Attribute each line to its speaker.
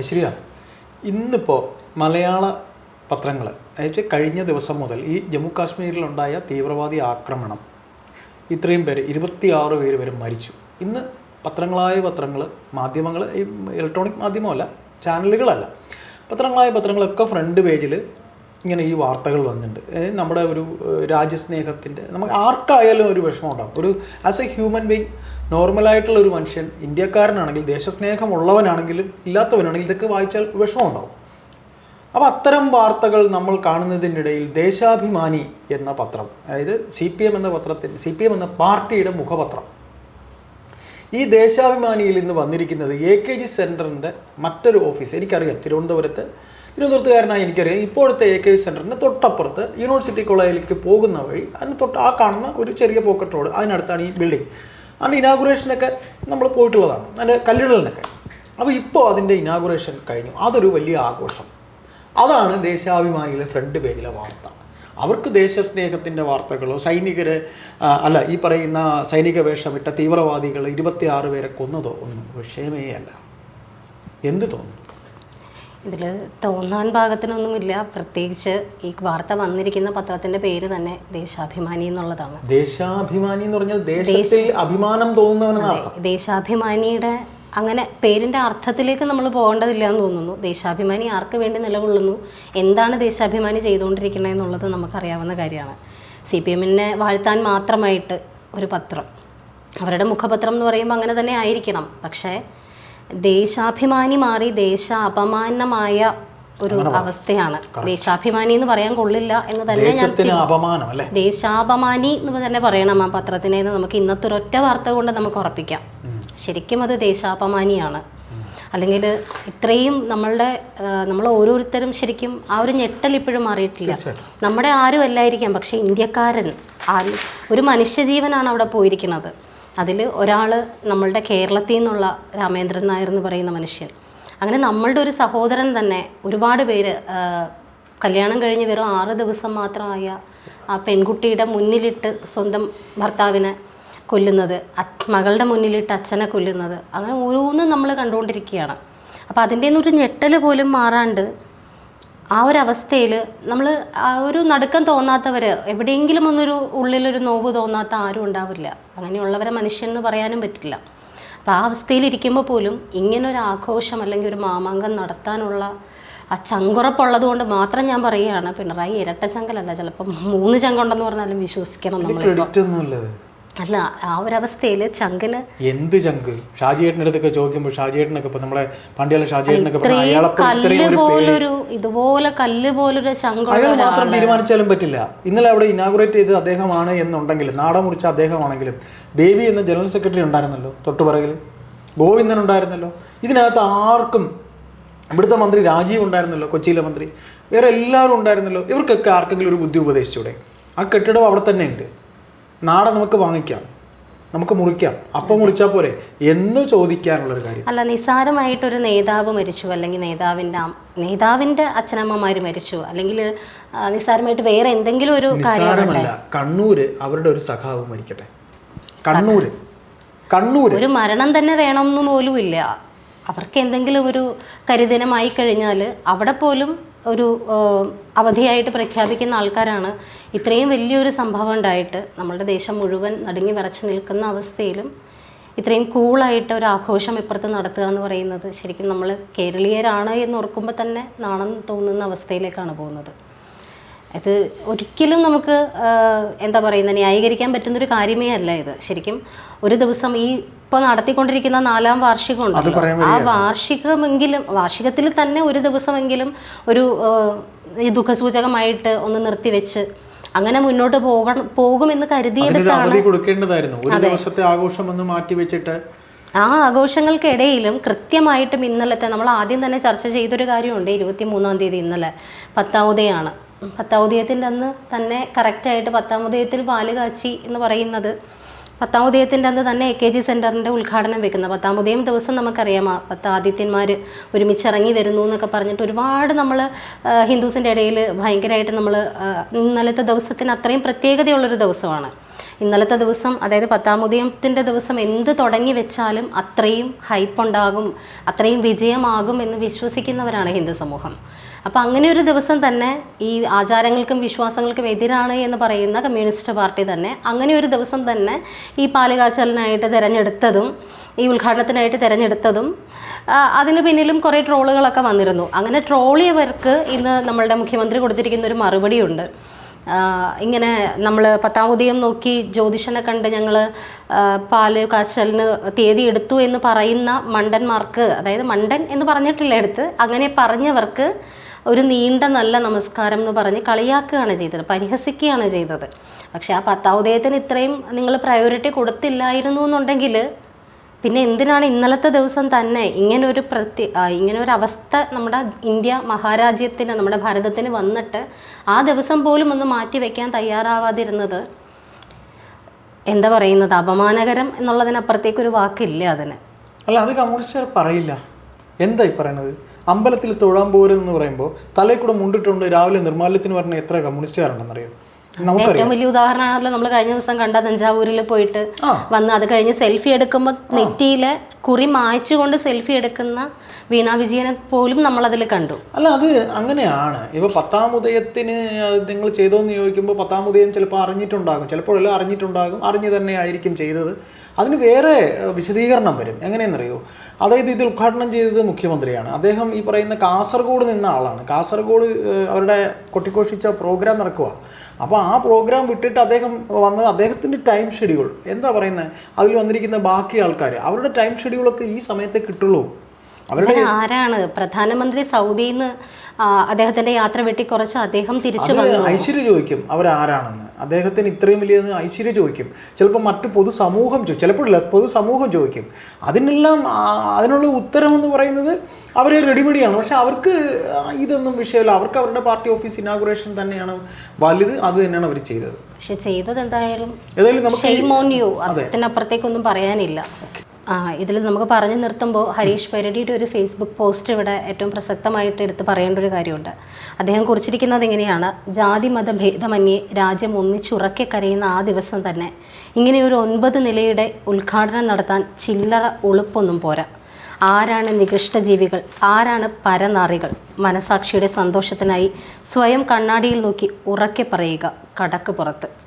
Speaker 1: ഐശ്വര്യ ഇന്നിപ്പോൾ മലയാള പത്രങ്ങൾ അതായത് കഴിഞ്ഞ ദിവസം മുതൽ ഈ ജമ്മു കാശ്മീരിലുണ്ടായ തീവ്രവാദി ആക്രമണം ഇത്രയും പേര് ഇരുപത്തിയാറ് പേര് വരെ മരിച്ചു. ഇന്ന് പത്രങ്ങളായ പത്രങ്ങൾ മാധ്യമങ്ങൾ ഈ ഇലക്ട്രോണിക് മാധ്യമമല്ല ചാനലുകളല്ല പത്രങ്ങളായ പത്രങ്ങളൊക്കെ ഫ്രണ്ട് പേജിൽ ഇങ്ങനെ ഈ വാർത്തകൾ വന്നിട്ടുണ്ട്. നമ്മുടെ ഒരു രാജ്യസ്നേഹത്തിന്റെ നമുക്ക് ആർക്കായാലും ഒരു വിഷമം ഉണ്ടാകും ഒരു ആസ് എ ഹ്യൂമൻ ബീങ് നോർമലായിട്ടുള്ള ഒരു മനുഷ്യൻ ഇന്ത്യക്കാരനാണെങ്കിൽ ദേശസ്നേഹമുള്ളവനാണെങ്കിലും ഇല്ലാത്തവനാണെങ്കിലും ഇതൊക്കെ വായിച്ചാൽ വിഷമം ഉണ്ടാവും. അപ്പോൾ അത്തരം വാർത്തകൾ നമ്മൾ കാണുന്നതിനിടയിൽ ദേശാഭിമാനി എന്ന പത്രം അതായത് സി പി എം എന്ന പത്രത്തിന്റെ സി പി എം എന്ന പാർട്ടിയുടെ മുഖപത്രം. ഈ ദേശാഭിമാനിയിൽ ഇന്ന് വന്നിരിക്കുന്നത് എ കെ ജി സെന്ററിന്റെ മറ്റൊരു ഓഫീസ് എനിക്കറിയാം തിരുവനന്തപുരത്ത് തിരുവനന്തപുരത്തുകാരനായി എനിക്കറിയാം. ഇപ്പോഴത്തെ എ കെ സെന്ററിന്റെ തൊട്ടപ്പുറത്ത് യൂണിവേഴ്സിറ്റി കോളേജിലേക്ക് പോകുന്ന വഴി അതിന് തൊട്ട് ആ കാണുന്ന ഒരു ചെറിയ പോക്കറ്റ് റോഡ് അതിനടുത്താണ് ഈ ബിൽഡിംഗ് അതിന്റെ ഇനാഗുറേഷനൊക്കെ നമ്മൾ പോയിട്ടുള്ളതാണ്. അതിന്റെ കല്ലിടലിനൊക്കെ. അപ്പോൾ ഇപ്പോൾ അതിന്റെ ഇനാഗുറേഷൻ കഴിഞ്ഞു. അതൊരു വലിയ ആഘോഷം. അതാണ് ദേശാഭിമാനിയിലെ ഫ്രണ്ട് പേജിലെ വാർത്ത. അവർക്ക് ദേശസ്നേഹത്തിന്റെ വാർത്തകളോ സൈനികരെ അല്ല ഈ പറയുന്ന സൈനിക വേഷമിട്ട തീവ്രവാദികൾ ഇരുപത്തിയാറ് പേരെ കൊന്നതോ ഒന്നും വിഷയമേ അല്ല. എന്ത് തോന്നുന്നു
Speaker 2: ഇതിൽ തോന്നാൻ പാകത്തിനൊന്നുമില്ല പ്രത്യേകിച്ച് ഈ വാർത്ത വന്നിരിക്കുന്ന പത്രത്തിന്റെ പേര് തന്നെ ദേശാഭിമാനി എന്നുള്ളതാണ്.
Speaker 1: ദേശാഭിമാനി എന്ന് പറഞ്ഞാൽ ദേശത്തിൽ അഭിമാനം തോന്നുന്നവനെന്ന് അർത്ഥം.
Speaker 2: ദേശാഭിമാനിയുടെ അങ്ങനെ പേരിന്റെ അർത്ഥത്തിലേക്ക് നമ്മൾ പോകേണ്ടതില്ല എന്ന് തോന്നുന്നു. ദേശാഭിമാനി ആർക്ക് വേണ്ടി നിലകൊള്ളുന്നു? എന്താണ് ദേശാഭിമാനി ചെയ്തുകൊണ്ടിരിക്കുന്നത് എന്നുള്ളത് നമുക്കറിയാവുന്ന കാര്യമാണ്. സി പി എമ്മിനെ വാഴ്ത്താൻ മാത്രമായിട്ട് ഒരു പത്രം അവരുടെ മുഖപത്രം എന്ന് പറയുമ്പോൾ അങ്ങനെ തന്നെ ആയിരിക്കണം. പക്ഷേ ദേശാഭിമാനി മാറി ദേശ അപമാനമായ ഒരു അവസ്ഥയാണ്. ദേശാഭിമാനി എന്ന് പറയാൻ കൊള്ളില്ല എന്ന് തന്നെ ഞാൻ ദേശാഭിമാനി എന്ന് തന്നെ പറയണം ആ പത്രത്തിനെ നമുക്ക് ഇന്നത്തെ ഒരൊറ്റ വാർത്ത കൊണ്ട് നമുക്ക് ഉറപ്പിക്കാം. ശരിക്കും അത് ദേശാപമാനിയാണ്. അല്ലെങ്കിൽ ഇത്രയും നമ്മളുടെ നമ്മൾ ഓരോരുത്തരും ശരിക്കും ആ ഒരു ഞെട്ടൽ ഇപ്പോഴും മാറിയിട്ടില്ല. നമ്മുടെ ആരും അല്ലായിരിക്കാം പക്ഷേ ഇന്ത്യക്കാരൻ ആ ഒരു മനുഷ്യജീവനാണ് അവിടെ പോയിരിക്കുന്നത്. അതിൽ ഒരാൾ നമ്മളുടെ കേരളത്തിൽ നിന്നുള്ള രാമേന്ദ്രൻ നായർ എന്ന് പറയുന്ന മനുഷ്യൻ. അങ്ങനെ നമ്മളുടെ ഒരു സഹോദരൻ തന്നെ ഒരുപാട് പേര് കല്യാണം കഴിഞ്ഞ് വെറും ആറ് ദിവസം മാത്രമായ ആ പെൺകുട്ടിയുടെ മുന്നിലിട്ട് സ്വന്തം ഭർത്താവിനെ കൊല്ലുന്നത് മകളുടെ മുന്നിലിട്ട് അച്ഛനെ കൊല്ലുന്നത് അങ്ങനെ ഓരോന്നും നമ്മൾ കണ്ടുകൊണ്ടിരിക്കുകയാണ്. അപ്പോൾ അതിന്റെ ഒരു ഞെട്ടൽ പോലും മാറാണ്ട് ആ ഒരു അവസ്ഥയിൽ നമ്മൾ ആ ഒരു നടുക്കം തോന്നാത്തവർ എവിടെയെങ്കിലും ഒന്നൊരു ഉള്ളിലൊരു നോവ് തോന്നാത്ത ആരും ഉണ്ടാവില്ല. അങ്ങനെയുള്ളവരെ മനുഷ്യൻ എന്ന് പറയാനും പറ്റില്ല. അപ്പോൾ ആ അവസ്ഥയിലിരിക്കുമ്പോൾ പോലും ഇങ്ങനൊരു ആഘോഷം അല്ലെങ്കിൽ ഒരു മാമാങ്കം നടത്താനുള്ള ആ ചങ്കുറപ്പുള്ളത് കൊണ്ട് മാത്രം ഞാൻ പറയുകയാണ്. പിണറായി ഇരട്ട ചങ്കലല്ല ചിലപ്പം മൂന്ന് ചങ്കുണ്ടെന്ന് പറഞ്ഞാലും വിശ്വസിക്കണം നമ്മൾ അല്ല ആ ഒരവസ്ഥയിൽ ചങ്കിന്
Speaker 1: എന്ത് ചങ്ക്? ഷാജിയേട്ടന്റെ അടുത്തൊക്കെ ചോദിക്കുമ്പോൾ ഷാജിയേട്ടനൊക്കെ ഇപ്പൊ നമ്മളെ പണ്ടിയുള്ള ഷാജിയേട്ടനൊക്കെ
Speaker 2: കല്ല് പോലൊരു ഇതുപോലെ കല്ല് പോലൊരു
Speaker 1: അയാൾ
Speaker 2: ഒരാൾ
Speaker 1: മാത്രം തീരുമാനിച്ചാലും പറ്റില്ല. ഇന്നലെ അവിടെ ഇനാഗുറേറ്റ് ചെയ്ത് അദ്ദേഹമാണ് എന്നുണ്ടെങ്കിലും നാടൻ മുറിച്ച അദ്ദേഹമാണെങ്കിലും ബേബി എന്ന ജനറൽ സെക്രട്ടറി ഉണ്ടായിരുന്നല്ലോ തൊട്ടുപിറകിൽ. ഗോവിന്ദൻ ഉണ്ടായിരുന്നല്ലോ. ഇതിനകത്ത് ആർക്കും ഇവിടുത്തെ മന്ത്രി രാജീവ് ഉണ്ടായിരുന്നല്ലോ കൊച്ചിയിലെ മന്ത്രി. വേറെ എല്ലാവരും ഉണ്ടായിരുന്നല്ലോ. ഇവർക്കൊക്കെ ആർക്കെങ്കിലും ഒരു ബുദ്ധി ഉപദേശിച്ചൂടെ? ആ കെട്ടിടം അവിടെ തന്നെ ഉണ്ട്. നാട നമുക്ക് വാങ്ങിക്കാം. നമുക്ക് മുറിക്കാം. അപ്പം മുറിച്ചാൽ പോരെ. എന്ന് ചോദിക്കാനുള്ളൊരു കാര്യം.
Speaker 2: അല്ല നിസാരമായിട്ടൊരു നേതാവ് മരിച്ചു അല്ലെങ്കിൽ നേതാവിന്റെ നേതാവിന്റെ നേതാവിന്റെ അച്ഛനമ്മമാർ മരിച്ചു അല്ലെങ്കിൽ നിസാരമായിട്ട് വേറെ എന്തെങ്കിലും ഒരു കാര്യമല്ല
Speaker 1: കണ്ണൂർ കണ്ണൂര് അവരുടെ ഒരു സഖാവ് മരിക്കട്ടെ. കണ്ണൂര്. കണ്ണൂർ
Speaker 2: ഒരു മരണം തന്നെ വേണമെന്ന് പോലും ഇല്ല അവർക്ക് എന്തെങ്കിലും ഒരു കരിദിനമായി കഴിഞ്ഞാൽ അവിടെ പോലും ഒരു അവധിയായിട്ട് പ്രഖ്യാപിക്കുന്ന ആൾക്കാരാണ്. ഇത്രയും വലിയൊരു സംഭവം ഉണ്ടായിട്ട് നമ്മുടെ ദേശം മുഴുവൻ നടുങ്ങി വിറച്ച് നിൽക്കുന്ന അവസ്ഥയിലും ഇത്രയും കൂളായിട്ട് ഒരു ആഘോഷം ഇപ്പുറത്ത് നടത്തുക എന്ന് പറയുന്നത് ശരിക്കും നമ്മൾ കേരളീയരാണ് എന്ന് ഓർക്കുമ്പോൾ തന്നെ നാണം തോന്നുന്ന അവസ്ഥയിലേക്കാണ് പോകുന്നത്. ഇത് ഒരിക്കലും നമുക്ക് എന്താ പറയുന്നത് ന്യായീകരിക്കാൻ പറ്റുന്നൊരു കാര്യമേ അല്ല ഇത്. ശരിക്കും ഒരു ദിവസം ഈ ഇപ്പോൾ നടത്തിക്കൊണ്ടിരിക്കുന്ന നാലാം വാർഷികമുണ്ട് ആ വാർഷികമെങ്കിലും വാർഷികത്തിൽ തന്നെ ഒരു ദിവസമെങ്കിലും ഒരു ഈ ദുഃഖസൂചകമായിട്ട് ഒന്ന് നിർത്തിവെച്ച് അങ്ങനെ മുന്നോട്ട് പോകണം പോകുമെന്ന് കരുതിയെടുത്താണ്.
Speaker 1: കൊടുക്കേണ്ടതായിരുന്നു. ഒരു ദിവസത്തെ ആഘോഷം ഒന്ന് മാറ്റി വെച്ചിട്ട്
Speaker 2: ആ ആഘോഷങ്ങൾക്കിടയിലും കൃത്യമായിട്ടും ഇന്നലത്തെ നമ്മൾ ആദ്യം തന്നെ ചർച്ച ചെയ്തൊരു കാര്യമുണ്ട്. ഇരുപത്തി മൂന്നാം തീയതി ഇന്നലെ പത്താവുദയാണ് പത്താവുദയത്തിന്റെ അന്ന് തന്നെ കറക്റ്റായിട്ട് പത്താമുദയത്തിൽ പാൽ കാച്ചി എന്ന് പറയുന്നത്. പത്താമുദയത്തിന്റെ അന്ന് തന്നെ എ കെ ജി സെന്ററിന്റെ ഉദ്ഘാടനം വെക്കുന്നത് പത്താമുദയം ദിവസം നമുക്കറിയാം പത്ത് ആദിത്യന്മാർ ഒരുമിച്ചിറങ്ങി വരുന്നു എന്നൊക്കെ പറഞ്ഞിട്ട് ഒരുപാട് നമ്മൾ ഹിന്ദുസിന്റെ ഇടയിൽ ഭയങ്കരമായിട്ട് നമ്മൾ ഇന്നലത്തെ ദിവസത്തിന് അത്രയും പ്രത്യേകതയുള്ളൊരു ദിവസമാണ്. ഇന്നലത്തെ ദിവസം അതായത് പത്താമുദയത്തിന്റെ ദിവസം എന്ത് തുടങ്ങി വെച്ചാലും അത്രയും ഹൈപ്പ് ഉണ്ടാകും അത്രയും വിജയമാകും എന്ന് വിശ്വസിക്കുന്നവരാണ് ഹിന്ദു സമൂഹം. അപ്പോൾ അങ്ങനെ ഒരു ദിവസം തന്നെ ഈ ആചാരങ്ങൾക്കും വിശ്വാസങ്ങൾക്കും എതിരാണ് എന്ന് പറയുന്ന കമ്മ്യൂണിസ്റ്റ് പാർട്ടി തന്നെ അങ്ങനെ ഒരു ദിവസം തന്നെ ഈ പാലുകാച്ചലിനായിട്ട് തിരഞ്ഞെടുത്തതും ഈ ഉദ്ഘാടനത്തിനായിട്ട് തിരഞ്ഞെടുത്തതും അതിന് പിന്നിലും കുറേ ട്രോളുകളൊക്കെ വന്നിരുന്നു. അങ്ങനെ ട്രോളിയവർക്ക് ഇന്ന് നമ്മളുടെ മുഖ്യമന്ത്രി കൊടുത്തിരിക്കുന്ന ഒരു മറുപടിയുണ്ട്. ഇങ്ങനെ നമ്മൾ പത്താം ഉദയം നോക്കി ജ്യോതിഷനെ കണ്ട് ഞങ്ങൾ പാൽ കാച്ചലിന് തീയതി എടുത്തു എന്ന് പറയുന്ന മണ്ടന്മാർക്ക് അതായത് മണ്ടൻ എന്ന് പറഞ്ഞിട്ടില്ല എടുത്ത് അങ്ങനെ പറഞ്ഞവർക്ക് ഒരു നീണ്ട നല്ല നമസ്കാരം എന്ന് പറഞ്ഞ് കളിയാക്കുകയാണ് ചെയ്തത് പരിഹസിക്കുകയാണ് ചെയ്തത്. പക്ഷേ ആ പത്താം ഉദയത്തിന് ഇത്രയും നിങ്ങൾ പ്രയോറിറ്റി കൊടുത്തില്ലായിരുന്നു എന്നുണ്ടെങ്കിൽ പിന്നെ എന്തിനാണ് ഇന്നലത്തെ ദിവസം തന്നെ ഇങ്ങനൊരു പ്രത്യ ഇങ്ങനൊരു അവസ്ഥ നമ്മുടെ ഇന്ത്യ മഹാരാജ്യത്തിന് നമ്മുടെ ഭാരതത്തിന് വന്നിട്ട് ആ ദിവസം പോലും ഒന്ന് മാറ്റി വയ്ക്കാൻ തയ്യാറാവാതിരുന്നത് എന്താ പറയുന്നത്? അപമാനകരം എന്നുള്ളതിനപ്പുറത്തേക്ക് ഒരു വാക്കില്ല അതിന്.
Speaker 1: അല്ല അത് കമ്മ്യൂണിസ്റ്റുകാർ പറയില്ല. എന്തായി പറയണത്? അമ്പലത്തിൽ തൊഴാൻ പോരെന്ന് പറയുമ്പോൾ തലയിൽ കൂടെ മുണ്ടിട്ടുണ്ട് രാവിലെ നിർമ്മാല്യത്തിന് പറഞ്ഞ എത്ര കമ്മ്യൂണിസ്റ്റുകാരുണ്ടെന്നറിയോ?
Speaker 2: ഏറ്റവും വലിയ ഉദാഹരണമാണല്ലോ നമ്മൾ കഴിഞ്ഞ ദിവസം കണ്ട തഞ്ചാവൂരിൽ പോയിട്ട്. വന്ന് അത് കഴിഞ്ഞ് സെൽഫി എടുക്കുമ്പോൾ നെറ്റിയിലെ കുറി മായ്ച്ചുകൊണ്ട് സെൽഫി എടുക്കുന്ന വീണ വിജയനെ പോലും നമ്മൾ അതിൽ കണ്ടു.
Speaker 1: അല്ല അത് അങ്ങനെയാണ്. ഇപ്പൊ പത്താം ഉദയത്തിന് നിങ്ങൾ ചെയ്തോന്ന് ചോദിക്കുമ്പോൾ പത്താം ഉദയം ചിലപ്പോൾ അറിഞ്ഞിട്ടുണ്ടാകും. ചിലപ്പോഴെല്ലാം അറിഞ്ഞിട്ടുണ്ടാകും. അറിഞ്ഞു തന്നെ ആയിരിക്കും ചെയ്തത്. അതിന് വേറെ വിശദീകരണം വരും. എങ്ങനെയെന്നറിയോ? അതായത് ഇത് ഉദ്ഘാടനം ചെയ്തത് മുഖ്യമന്ത്രിയാണ്. അദ്ദേഹം ഈ പറയുന്ന കാസർഗോഡ് നിന്ന ആളാണ്. കാസർഗോഡ് അവരുടെ കൊട്ടിഘോഷിച്ച പ്രോഗ്രാം നടക്കുക അപ്പോൾ ആ പ്രോഗ്രാം വിട്ടിട്ട് അദ്ദേഹം വന്നത് അദ്ദേഹത്തിന്റെ ടൈം ഷെഡ്യൂൾ എന്താ പറയുന്നത് അതിൽ വന്നിരിക്കുന്ന ബാക്കി ആൾക്കാർ അവരുടെ ടൈം ഷെഡ്യൂളൊക്കെ ഈ സമയത്തെ കിട്ടുള്ളൂ. അവരുടെ
Speaker 2: ആരാണ്? പ്രധാനമന്ത്രി സൗദിയിൽ നിന്ന് അദ്ദേഹത്തിന്റെ യാത്ര വെട്ടിക്കുറച്ച് അദ്ദേഹം തിരിച്ചു വന്നു.
Speaker 1: ഐശ്വര്യ ചോദിക്കും അവരാരാണെന്ന്? അദ്ദേഹത്തിന് ഇത്രയും വലിയ ഐശ്വര്യ ചോദിക്കും. ചിലപ്പോൾ മറ്റു പൊതുസമൂഹം ചോദിക്കും ചിലപ്പോഴില്ല പൊതുസമൂഹം ചോദിക്കും. അതിനെല്ലാം അതിനുള്ള ഉത്തരം എന്ന് പറയുന്നത് അവർ റെഡിമെഡിയാണ് പക്ഷെ അവർക്ക് ഇതൊന്നും വിഷയമല്ല. അവർക്ക് അവരുടെ പാർട്ടി ഓഫീസ് ഇനാഗുറേഷൻ തന്നെയാണ് വലുത്. അത് തന്നെയാണ് അവർ ചെയ്തത്.
Speaker 2: പക്ഷെ ചെയ്തത് എന്തായാലും
Speaker 1: ഏതായാലും നമുക്ക്
Speaker 2: അതിനപ്പുറത്തേക്കൊന്നും പറയാനില്ല. ആ ഇതിൽ നമുക്ക് പറഞ്ഞു നിർത്തുമ്പോൾ ഹരീഷ് പരടിയുടെ ഒരു ഫേസ്ബുക്ക് പോസ്റ്റ് ഇവിടെ ഏറ്റവും പ്രസക്തമായിട്ട് എടുത്ത് പറയേണ്ട ഒരു കാര്യമുണ്ട്. അദ്ദേഹം കുറിച്ചിരിക്കുന്നത് ഇങ്ങനെയാണ്. ജാതി മത ഭേദമന്യേ രാജ്യം ഒന്നിച്ചുറക്കെ കരയുന്ന ആ ദിവസം തന്നെ ഇങ്ങനെയൊരു ഒൻപത് നിലയുടെ ഉദ്ഘാടനം നടത്താൻ ചില്ലറ ഉളുപ്പൊന്നും പോരാ. ആരാണ് നികൃഷ്ട ജീവികൾ ആരാണ് പരനാറികൾ? മനസാക്ഷിയുടെ സന്തോഷത്തിനായി സ്വയം കണ്ണാടിയിൽ നോക്കി ഉറക്കെ പറയുക കടക്ക് പുറത്ത്.